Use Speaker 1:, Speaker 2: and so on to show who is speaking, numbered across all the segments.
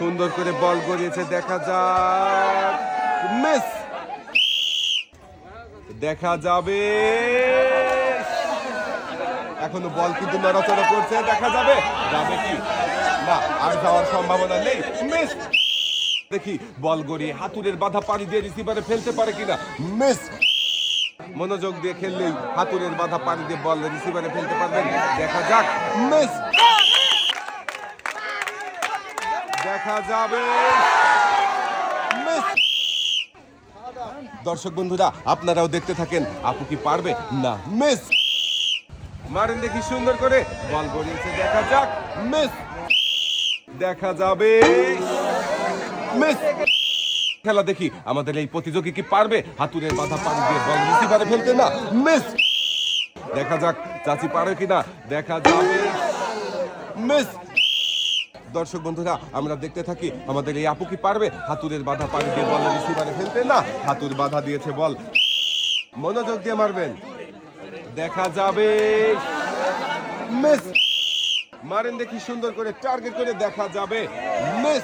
Speaker 1: সুন্দর করে বল গড়িয়েছে, দেখা যাক। দেখা যাবে। এখনও বল কিন্তু নড়াচড়া করছে, দেখা যাবে। যাবে কি? না, আর যাওয়ার সম্ভাবনা নেই। মিস! দেখি, বল গড়িয়ে হাতুরের বাধা পাড়ি দিয়ে রিসিভারে ফেলতে পারে কিনা? মিস! মনোযোগ দিয়ে খেললেই হাতুরের বাধা পাড়ি দিয়ে বল রিসিভারে ফেলতে পারবেন। দেখা যাক। মিস! দেখা যাবে। দর্শক বন্ধুরা, আপনারাও দেখতে থাকেন, আপু কি পারবে না মিস? মারেন দেখি সুন্দর করে বল গড়িয়েছে, দেখা যাক, মিস। দেখা যাবে। মিস। খেলা দেখি, আমাদের এই প্রতিযোগী কি পারবে? হাতুরের বাধা পাড়ি দিয়ে বল রিসিভারে ফেলতে না, মিস। দেখা যাক, চাচি পারে কিনা, দেখা যাবে। মিস। দর্শক বন্ধুরা, আমরা দেখতে থাকি, আমাদের এই আপু কি পারবে? হাতুরের বাধা পাড়ি দিয়ে বল রিসিভারে ফেলতে? না হাতুর বাধা দিয়েছে বল। মনোযোগ দিয়ে মারবেন। দেখা যাবে। মিস। মারেন দেখি সুন্দর করে, টার্গেট করে দেখা যাবে। মিস।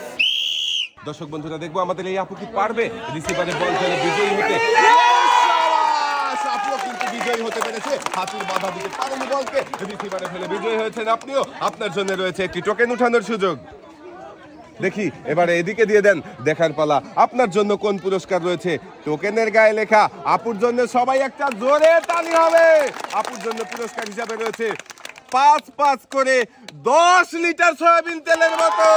Speaker 1: দর্শক বন্ধুরা, দেখব আমাদের এই আপু কি পারবে? রিসিভারে বল ফেলে বিজয়ী হতে। আপুও কিন্তু বিজয়ী হতে পেরেছে। হাতুর বাধা দিতে পারেনি বলকে রিসিভারে ফেলে বিজয়ী হয়েছেন আপনিও, আপনার জন্য রয়েছে একটি টোকেন উঠানোর সুযোগ। দেখি, এবারে এদিকে দিয়ে দেন দেখার পালা। আপনার জন্য কোন পুরস্কার রয়েছে? টোকেনের গায়ে লেখা, আপুর জন্য সবাই একটা জোরে তালি হবে। আপুর জন্য পুরস্কার হিসাবে রয়েছে পাঁচ পাঁচ করে দশ লিটার সয়াবিন তেলের মতো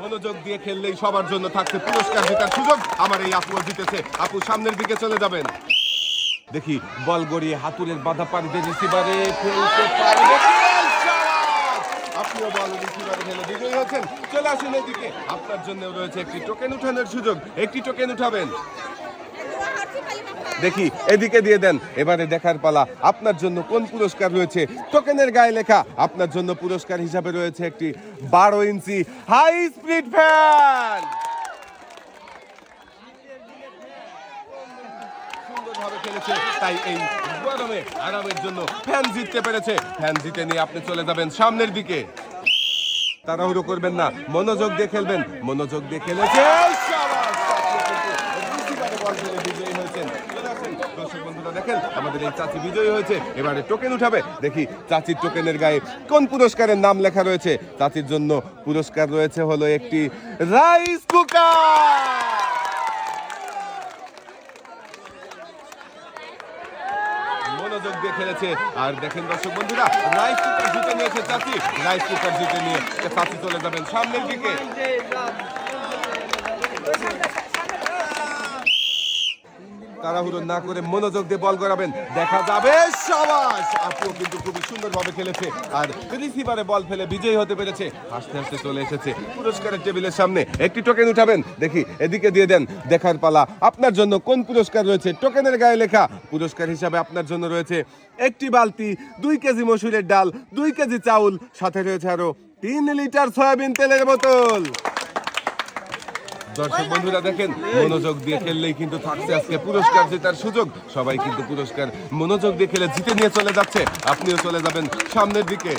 Speaker 1: মনোযোগ দিয়ে খেললেই সবার জন্য থাকছে পুরস্কার জেতার সুযোগ। আমার এই আপু জিতেছে। আপু সামনের দিকে চলে যাবেন। দেখি, বল গড়িয়ে হাতুরের বাধা পানিতে রিসিভারে। ফেলতে পারবে আপনিও বল চলে এদিকে। আপনার জন্য রয়েছে একটি টোকেন উঠানোর সুযোগ। একটি টোকেন উঠাবেন। দেখি, এদিকে দিয়ে দেন। এবারে দেখার পালা। আপনার জন্য কোন পুরস্কার রয়েছে? টোকেনের গায়ে লেখা, আপনার জন্য পুরস্কার হিসাবে রয়েছে একটি বারো ইঞ্চি হাই স্পিড ফ্যান সুন্দরভাবে খেলেছে, তাই এই গরমে আরামের জন্য ফ্যান জিততে পেরেছে। ফ্যান জিতে নিয়ে আপনি চলে যাবেন সামনের দিকে। তাড়াহুড়ো করবেন না, মনোযোগ দিয়ে খেলবেন। মনোযোগ দিয়ে খেলেছে শাবাশ! রিসিভারে বল ফেলে বিজয়ী হয়েছেন। চলে আসেন, দর্শক বন্ধুরা দেখেন আমাদের চাচি বিজয়ী হয়েছে। এবারে টোকেন উঠাবে। দেখি চাচির টোকেনের গায়ে কোন পুরস্কারের নাম লেখা রয়েছে। চাচির জন্য পুরস্কার রয়েছে হলো একটি রাইস কুকার মনোযোগ দিয়ে খেলেছে। আর দেখেন দর্শক বন্ধুরা রাইস কুকার জিতে নিয়েছে চাচি। রাইস কুকার জিতে নিয়ে চাচি চলে যাবেন সামনের দিকে। তাড়াহুড়ো না করে মনোযোগ দিয়ে বল করাবেন দেখা যাবে সবাস। আপুও কিন্তু খুবই সুন্দরভাবে খেলেছে। আর রিসিভারে বল ফেলে বিজয়ী হতে পেরেছে। হাসতে হাসতে চলে এসেছে পুরস্কারের টেবিলের সামনে। একটি টোকেন উঠাবেন। দেখি, এদিকে দিয়ে দেন দেখার পালা। আপনার জন্য কোন পুরস্কার রয়েছে? টোকেনের গায়ে লেখা। পুরস্কার হিসাবে আপনার জন্য রয়েছে একটি বালতি, দুই কেজি মসুরের ডাল, দুই কেজি চাউল। সাথে রয়েছে আরও তিন লিটার সয়াবিন তেলের বোতল। দর্শক বন্ধুরা দেখেন, মনোযোগ দিয়ে খেললেই কিন্তু থাকছে আজকে পুরস্কার জেতার সুযোগ। সবাই কিন্তু পুরস্কার মনোযোগ দিয়ে খেলে জিতে নিয়ে চলে যাচ্ছে। আপনিও চলে যাবেন সামনের দিকে।